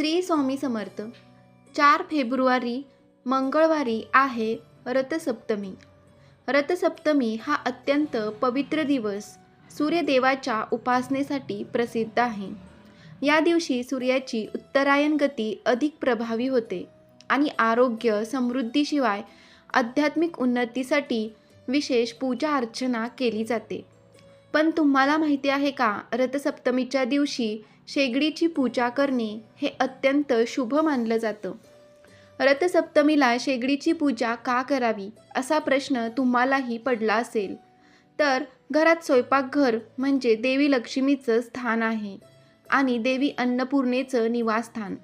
श्री स्वामी समर्थ. चार फेब्रुवारी मंगळवारी आहे रथसप्तमी. रथसप्तमी हा अत्यंत पवित्र दिवस सूर्यदेवाच्या उपासनेसाठी प्रसिद्ध आहे. या दिवशी सूर्याची उत्तरायण गती अधिक प्रभावी होते आणि आरोग्य समृद्धीशिवाय आध्यात्मिक उन्नतीसाठी विशेष पूजा अर्चना केली जाते. पण तुम्हाला माहिती आहे का रथसप्तमीच्या दिवशी शेगडीची पूजा करणे हे अत्यंत शुभ मानलं जातं. रथसप्तमीला शेगडीची पूजा का करावी असा प्रश्न तुम्हालाही पडला असेल. तर घरात स्वयंपाकघर म्हणजे देवी लक्ष्मीचं स्थान आहे आणि देवी अन्नपूर्णेचं निवासस्थान.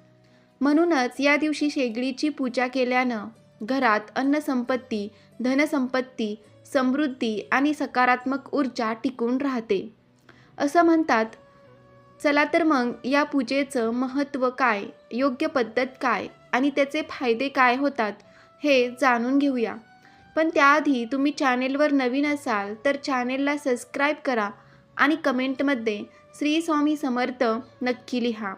म्हणूनच या दिवशी शेगडीची पूजा केल्यानं घरात अन्नसंपत्ती धनसंपत्ती समृद्धी आणि सकारात्मक ऊर्जा टिकून राहते. असं म्हणतात चला तर मग या पूजेचं महत्त्व काय? योग्य पद्धत काय? आणि त्याचे फायदे काय होतात? हे जाणून घेऊया. पण त्याआधी तुम्ही चॅनेलवर नवीन असाल तर चॅनेलला सबस्क्राईब करा आणि कमेंटमध्ये श्री स्वामी समर्थ नक्की लिहा.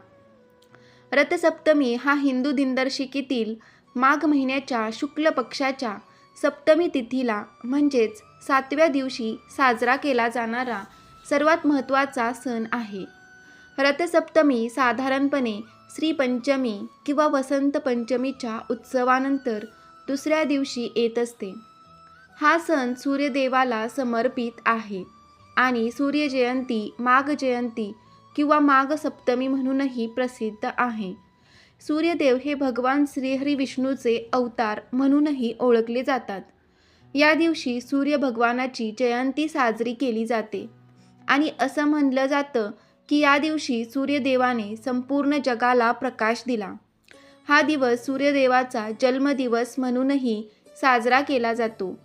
रथसप्तमी हा हिंदू दिनदर्शिकेतील माघ महिन्याच्या शुक्ल पक्षाच्या सप्तमी तिथीला म्हणजेच सातव्या दिवशी साजरा केला जाणारा सर्वात महत्त्वाचा सण आहे. रथसप्तमी साधारणपणे श्रीपंचमी किंवा वसंत पंचमीच्या उत्सवानंतर दुसऱ्या दिवशी येत असते. हा सण सूर्यदेवाला समर्पित आहे आणि सूर्यजयंती माघ जयंती किंवा माघ सप्तमी म्हणूनही प्रसिद्ध आहे. सूर्यदेव हे भगवान श्रीहरी विष्णूचे अवतार म्हणूनही ओळखले जातात. या दिवशी सूर्य भगवानाची जयंती साजरी केली जाते आणि असं म्हणलं जातं की या दिवशी सूर्यदेवाने संपूर्ण जगाला प्रकाश दिला. हा दिवस सूर्यदेवाचा जन्मदिवस म्हणूनही साजरा केला जातो.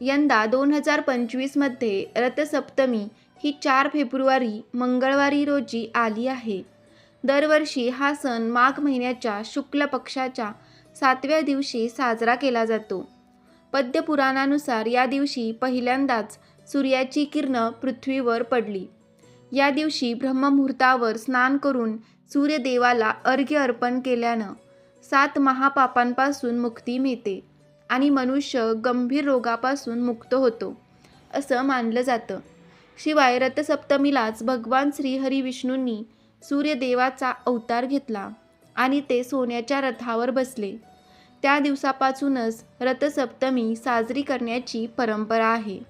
यंदा दोन हजार पंचवीसमध्ये रथसप्तमी ही चार फेब्रुवारी मंगळवारी रोजी आली आहे. दरवर्षी हा सण माघ महिन्याच्या शुक्ल पक्षाच्या सातव्या दिवशी साजरा केला जातो. पद्यपुराणानुसार या दिवशी पहिल्यांदाच सूर्याची किरणं पृथ्वीवर पडली. या दिवशी ब्रह्ममुहूर्तावर स्नान करून सूर्यदेवाला अर्घ्य अर्पण केल्यानं सात महापापांपासून मुक्ती मिळते आणि मनुष्य गंभीर रोगापासून मुक्त होतो असं मानलं जातं. शिवाय रथसप्तमीलाच भगवान श्रीहरी विष्णूंनी सूर्यदेवाचा अवतार घेतला आणि ते सोन्याच्या रथावर बसले. त्या दिवसापासूनच रथसप्तमी साजरी करण्याची परंपरा आहे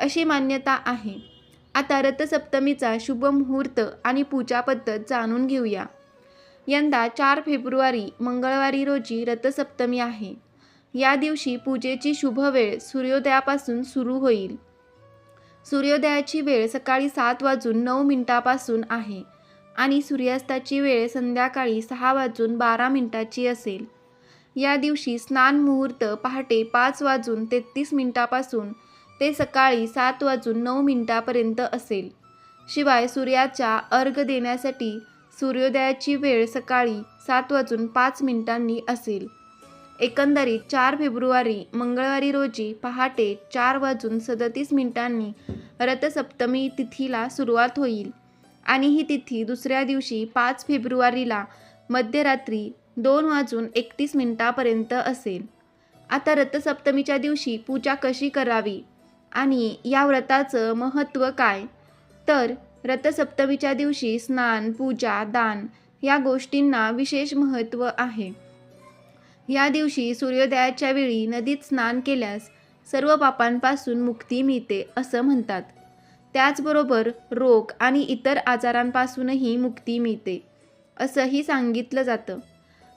अशी मान्यता आहे. आता रथसप्तमीचा शुभ मुहूर्त आणि पूजा पद्धत जाणून घेऊया. यंदा चार फेब्रुवारी मंगळवारी रोजी रथसप्तमी आहे. या दिवशी पूजेची शुभ वेळ सूर्योदयापासून सुरू होईल. सूर्योदयाची वेळ सकाळी सात वाजून नऊ मिनिटापासून आहे आणि सूर्यास्ताची वेळ संध्याकाळी सहा वाजून बारा मिनिटाची असेल. या दिवशी स्नान मुहूर्त पहाटे पाच वाजून तेहतीस मिनिटापासून ते सकाळी सात वाजून नऊ मिनिटापर्यंत असेल. शिवाय सूर्याच्या अर्घ देण्यासाठी सूर्योदयाची वेळ सकाळी सात वाजून पाच मिनिटांनी असेल. एकंदरीत चार फेब्रुवारी मंगळवारी रोजी पहाटे चार वाजून सदतीस मिनिटांनी रथसप्तमी तिथीला सुरुवात होईल आणि ही तिथी दुसऱ्या दिवशी पाच फेब्रुवारीला मध्यरात्री दोन वाजून एकतीस मिनिटापर्यंत असेल. आता रथसप्तमीच्या दिवशी पूजा कशी करावी? आणि या व्रताचं महत्त्व काय? तर रथसप्तमीच्या दिवशी स्नान पूजा दान या गोष्टींना विशेष महत्त्व आहे. या दिवशी सूर्योदयाच्या वेळी नदीत स्नान केल्यास सर्व पापांपासून मुक्ती मिळते असं म्हणतात. त्याचबरोबर रोग आणि इतर आजारांपासूनही मुक्ती मिळते असंही सांगितलं जातं.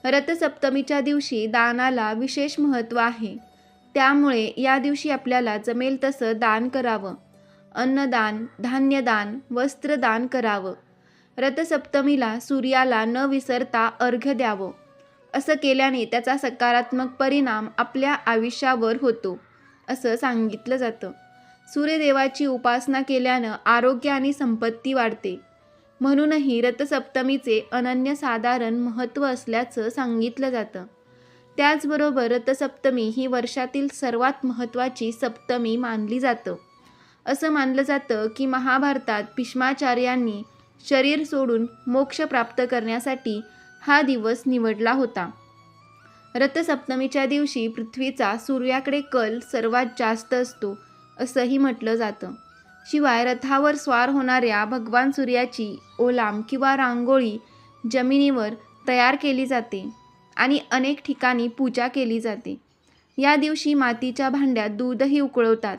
रथसप्तमीच्या दिवशी दानाला विशेष महत्त्व आहे. त्यामुळे या दिवशी आपल्याला जमेल तसं दान करावं. अन्नदान धान्यदान वस्त्रदान करावं. रथसप्तमीला सूर्याला न विसरता अर्घ्य द्यावं. असं केल्याने त्याचा सकारात्मक परिणाम आपल्या आयुष्यावर होतो असं सांगितलं जातं. सूर्यदेवाची उपासना केल्यानं आरोग्य आणि संपत्ती वाढते. म्हणूनही रथसप्तमीचे अनन्यसाधारण महत्त्व असल्याचं सांगितलं जातं. त्याचबरोबर रथसप्तमी ही वर्षातील सर्वात महत्त्वाची सप्तमी मानली जातं. असं मानलं जातं की महाभारतात भीष्माचार्यांनी शरीर सोडून मोक्ष प्राप्त करण्यासाठी हा दिवस निवडला होता. रथसप्तमीच्या दिवशी पृथ्वीचा सूर्याकडे कल सर्वात जास्त असतो असंही म्हटलं जातं. शिवाय रथावर स्वार होणाऱ्या भगवान सूर्याची ओलाम किंवा रांगोळी जमिनीवर तयार केली जाते. आणि अनेक ठिकाणी पूजा केली जाते. या दिवशी मातीच्या भांड्यात दूधही उकळवतात.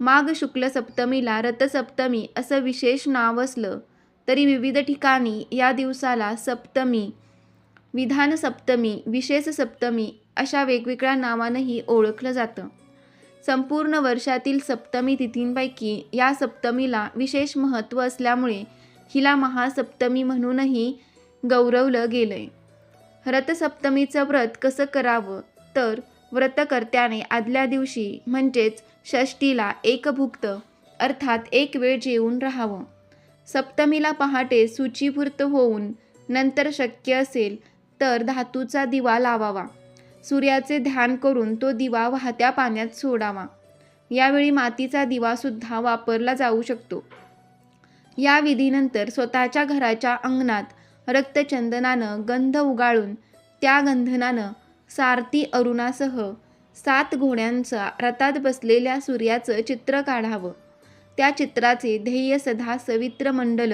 माघ शुक्ल सप्तमीला रथसप्तमी असं विशेष नाव असलं तरी विविध ठिकाणी या दिवसाला सप्तमी विधान सप्तमी विशेष सप्तमी अशा वेगवेगळ्या नावानंही ओळखलं जातं. संपूर्ण वर्षातील सप्तमी तिथींपैकी या सप्तमीला विशेष महत्त्व असल्यामुळे हिला महासप्तमी म्हणूनही गौरवलं गेलं आहे रथसप्तमीचं व्रत कसं करावं? तर व्रतकर्त्याने आदल्या दिवशी म्हणजेच षष्टीला एकभुक्त अर्थात एक वेळ जेवून राहावं. सप्तमीला पहाटे सूचीभूर्त होऊन नंतर शक्य असेल तर धातूचा दिवा लावावा. सूर्याचे ध्यान करून तो दिवा वाहत्या पाण्यात सोडावा. यावेळी मातीचा दिवासुद्धा वापरला जाऊ शकतो. या विधीनंतर स्वतःच्या घराच्या अंगणात रक्तचंदनानं गंध उगाळून त्या गंधनानं सारथी अरुणासह सात घोड्यांचा रथात बसलेल्या सूर्याचं चित्र काढावं. त्या चित्राचे ध्येय सदा सवित्र मंडल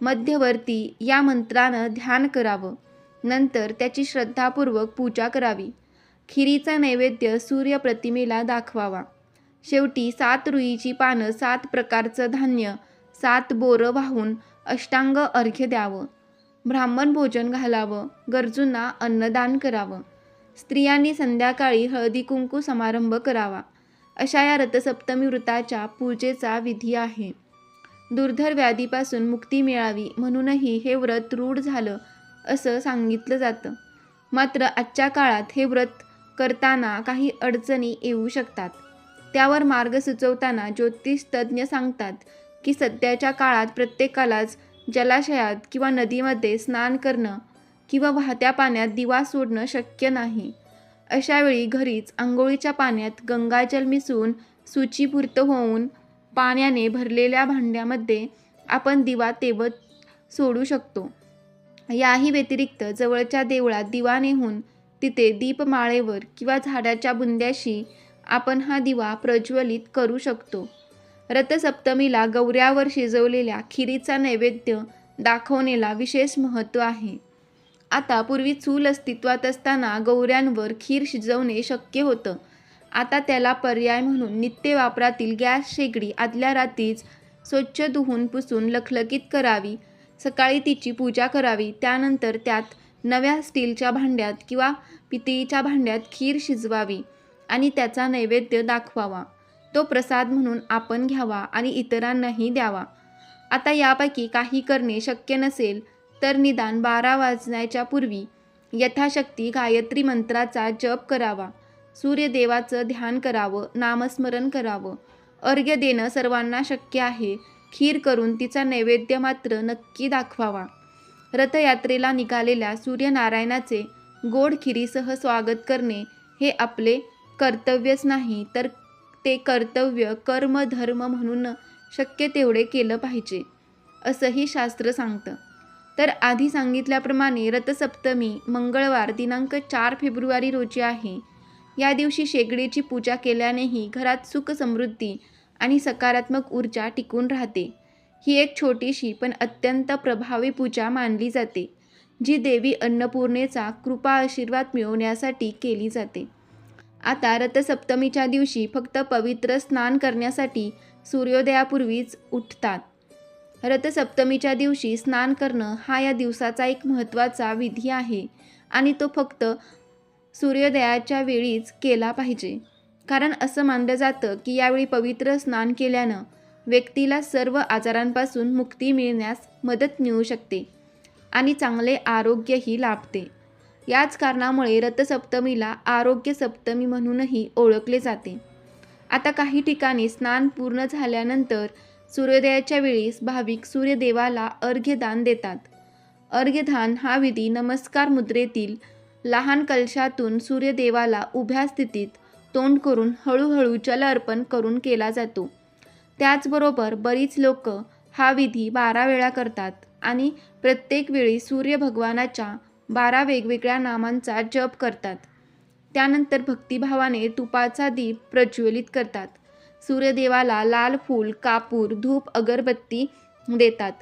मध्यवर्ती या मंत्रानं ध्यान करावं. नंतर त्याची श्रद्धापूर्वक पूजा करावी. खिरीचा नैवेद्य सूर्यप्रतिमेला दाखवावा. शेवटी सात रुईची पानं सात प्रकारचं धान्य सात बोरं वाहून अष्टांग अर्घ्य द्यावं. ब्राह्मण भोजन घालावं गरजूंना अन्नदान करावं. स्त्रियांनी संध्याकाळी हळदी कुंकू समारंभ करावा. अशा या रथसप्तमी व्रताच्या पूजेचा विधी आहे. दुर्धर व्याधीपासून मुक्ती मिळावी म्हणूनही हे व्रत रूढ झालं असं सांगितलं जातं. मात्र आजच्या काळात हे व्रत करताना काही अडचणी येऊ शकतात. त्यावर मार्ग सुचवताना ज्योतिष तज्ज्ञ सांगतात की सध्याच्या काळात प्रत्येकालाच जलाशयात किंवा नदीमध्ये स्नान करणं किंवा वाहत्या पाण्यात दिवा सोडणं शक्य नाही. अशावेळी घरीच आंघोळीच्या पाण्यात गंगाजल मिसळून सूचीपूर्त होऊन पाण्याने भरलेल्या भांड्यामध्ये आपण दिवा तेवत सोडू शकतो. याही व्यतिरिक्त जवळच्या देवळात दिवा नेहून तिथे दीपमाळेवर किंवा झाडाच्या बुंद्याशी आपण हा दिवा प्रज्वलित करू शकतो. रथसप्तमीला गौऱ्यावर शिजवलेल्या खिरीचा नैवेद्य दाखवणेला विशेष महत्त्व आहे. आता पूर्वी चूल अस्तित्वात असताना गौऱ्यांवर खीर शिजवणे शक्य होतं. आता त्याला पर्याय म्हणून नित्य वापरातील गॅस शेगडी आदल्या रात्रीच स्वच्छ धुवून पुसून लखलखीत करावी. सकाळी तिची पूजा करावी. त्यानंतर त्यात नव्या स्टीलच्या भांड्यात किंवा पितळीच्या भांड्यात खीर शिजवावी आणि त्याचा नैवेद्य दाखवावा. तो प्रसाद म्हणून आपण घ्यावा आणि इतरांनाही द्यावा. आता यापैकी काही करणे शक्य नसेल तर निदान बारा वाजण्याच्या पूर्वी यथाशक्ती गायत्री मंत्राचा जप करावा. सूर्यदेवाचं ध्यान करावं नामस्मरण करावं. अर्घ्य देणं सर्वांना शक्य आहे. खीर करून तिचा नैवेद्य मात्र नक्की दाखवावा. रथयात्रेला निघालेल्या सूर्यनारायणाचे गोड खिरीसह स्वागत करणे हे आपले कर्तव्यच नाही तर ते कर्तव्य कर्म धर्म म्हणून शक्य तेवढे केलं पाहिजे असंही शास्त्र सांगतं. तर आधी सांगितल्याप्रमाणे रथसप्तमी मंगळवार दिनांक चार फेब्रुवारी रोजी आहे. या दिवशी शेगडीची पूजा केल्यानेही घरात सुख समृद्धी आणि सकारात्मक ऊर्जा टिकून राहते. ही एक छोटीशी पण अत्यंत प्रभावी पूजा मानली जाते जी देवी अन्नपूर्णेचा कृपा आशीर्वाद मिळवण्यासाठी केली जाते. आता रथसप्तमीच्या दिवशी फक्त पवित्र स्नान करण्यासाठी सूर्योदयापूर्वीच उठतात. रथसप्तमीच्या दिवशी स्नान करणं हा या दिवसाचा एक महत्त्वाचा विधी आहे आणि तो फक्त सूर्योदयाच्या वेळीच केला पाहिजे. कारण असं मानलं जातं की यावेळी पवित्र स्नान केल्यानं व्यक्तीला सर्व आजारांपासून मुक्ती मिळण्यास मदत मिळू शकते आणि चांगले आरोग्यही लाभते. याच कारणामुळे रथसप्तमीला आरोग्य सप्तमी म्हणूनही ओळखले जाते. आता काही ठिकाणी स्नान पूर्ण झाल्यानंतर सूर्योदयाच्या वेळीस भाविक सूर्यदेवाला अर्घ्यदान देतात. अर्घ्यदान हा विधी नमस्कार मुद्रेतील लहान कलशातून सूर्यदेवाला उभ्या स्थितीत तोंड करून हळूहळू जल अर्पण करून केला जातो. त्याचबरोबर बरीच लोक हा विधी बारा वेळा करतात आणि प्रत्येक वेळी सूर्य भगवानाच्या बारा वेगवेगळ्या नामांचा जप करतात. त्यानंतर भक्तिभावाने तुपाचा दीप प्रज्वलित करतात. सूर्यदेवाला लाल फूल कापूर धूप अगरबत्ती देतात.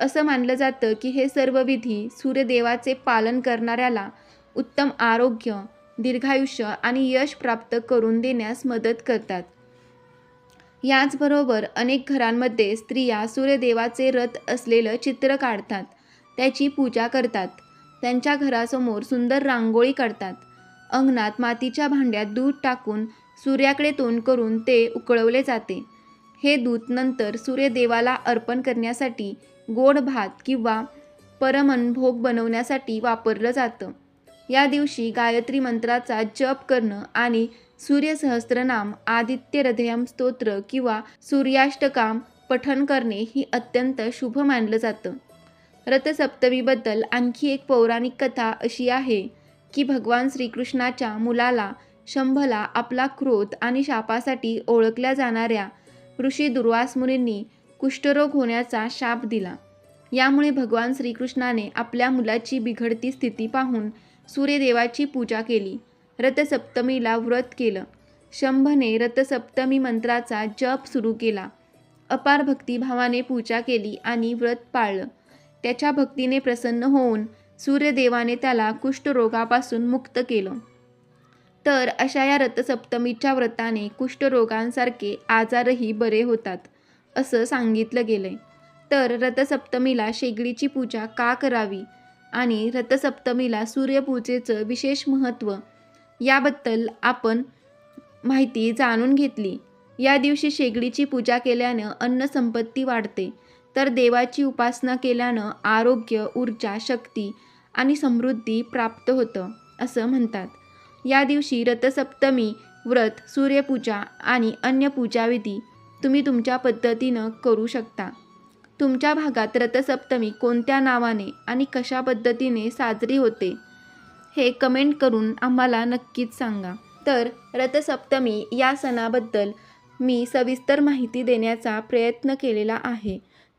असं मानलं जातं की हे सर्व विधी सूर्यदेवाचे पालन करणाऱ्याला उत्तम आरोग्य दीर्घायुष्य आणि यश प्राप्त करून देण्यास मदत करतात. याचबरोबर अनेक घरांमध्ये स्त्रिया सूर्यदेवाचे रथ असलेलं चित्र काढतात. त्याची पूजा करतात. त्यांच्या घरासमोर सुंदर रांगोळी काढतात. अंगणात मातीच्या भांड्यात दूध टाकून सूर्याकडे तोंड करून ते उकळवले जाते. हे दूध नंतर सूर्यदेवाला अर्पण करण्यासाठी गोड भात किंवा परमन भोग बनवण्यासाठी वापरलं जातं. या दिवशी गायत्री मंत्राचा जप करणं आणि सूर्यसहस्त्रनाम आदित्य हृदयम स्तोत्र किंवा सूर्याष्टकाम पठण करणे ही अत्यंत शुभ मानलं जातं. रथसप्तमीबद्दल आणखी एक पौराणिक कथा अशी आहे की भगवान श्रीकृष्णाच्या मुलाला शंभला आपला क्रोध आणि शापासाठी ओळखल्या जाणाऱ्या ऋषी दुर्वास मुनींनी कुष्ठरोग होण्याचा शाप दिला. यामुळे भगवान श्रीकृष्णाने आपल्या मुलाची बिघडती स्थिती पाहून सूर्यदेवाची पूजा केली. रथसप्तमीला व्रत केलं. शंभने रथसप्तमी मंत्राचा जप सुरू केला. अपार भक्तिभावाने पूजा केली आणि व्रत पाळलं. त्याच्या भक्तीने प्रसन्न होऊन सूर्यदेवाने त्याला कुष्ठरोगापासून मुक्त केलं. तर अशा या रथसप्तमीच्या व्रताने कुष्ठरोगांसारखे आजारही बरे होतात असं सांगितलं गेलंय. तर रथसप्तमीला शेगडीची पूजा का करावी आणि रथसप्तमीला सूर्यपूजेचं विशेष महत्त्व याबद्दल आपण माहिती जाणून घेतली. या दिवशी शेगडीची पूजा केल्यानं अन्नसंपत्ती वाढते. तर देवाची उपासना केल्यानं आरोग्य ऊर्जा शक्ती आणि समृद्धी प्राप्त होतं असं म्हणतात. या दिवशी रथसप्तमी व्रत सूर्यपूजा आणि अन्य पूजाविधी तुम्ही तुमच्या पद्धतीनं करू शकता. तुमच्या भागात रथसप्तमी कोणत्या नावाने आणि कशा पद्धतीने साजरी होते हे कमेंट करून आम्हाला नक्कीच सांगा. तर रथसप्तमी या सणाबद्दल मी सविस्तर माहिती देण्याचा प्रयत्न केलेला आहे.